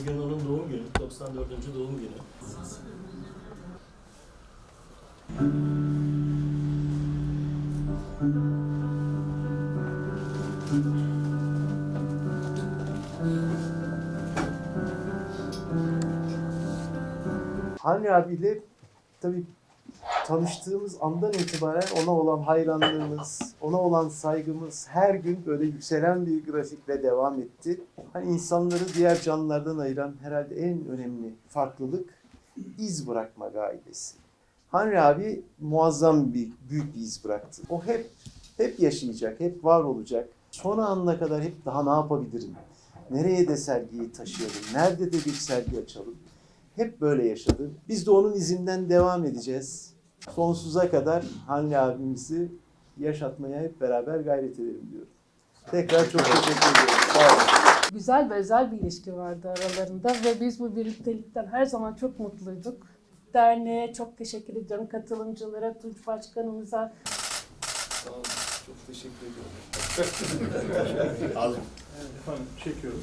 Bugün onun doğum günü, 94. doğum günü. Hani abiyle tabii tanıştığımız andan itibaren ona olan hayranlığımız, ona olan saygımız her gün böyle yükselen bir grafikle devam etti. Hani insanları diğer canlılardan ayıran herhalde en önemli farklılık iz bırakma gailesi. Henry abi muazzam bir büyük bir iz bıraktı. O hep hep yaşayacak, hep var olacak. Son anına kadar hep daha ne yapabilirim? Nereye de sergiyi taşıyalım? Nerede de bir sergi açalım? Hep böyle yaşadı. Biz de onun izinden devam edeceğiz. Sonsuza kadar Hanli abimizi yaşatmaya hep beraber gayret edelim diyorum. Tekrar çok teşekkür ediyorum. Sağ olun. Güzel ve özel bir ilişki vardı aralarında ve biz bu birliktelikten her zaman çok mutluyduk. Derneğe çok teşekkür ediyorum. Katılımcılara, Tunç Başkanımıza, Sağ olun. Çok teşekkür ediyorum. Az Efendim çekiyorum.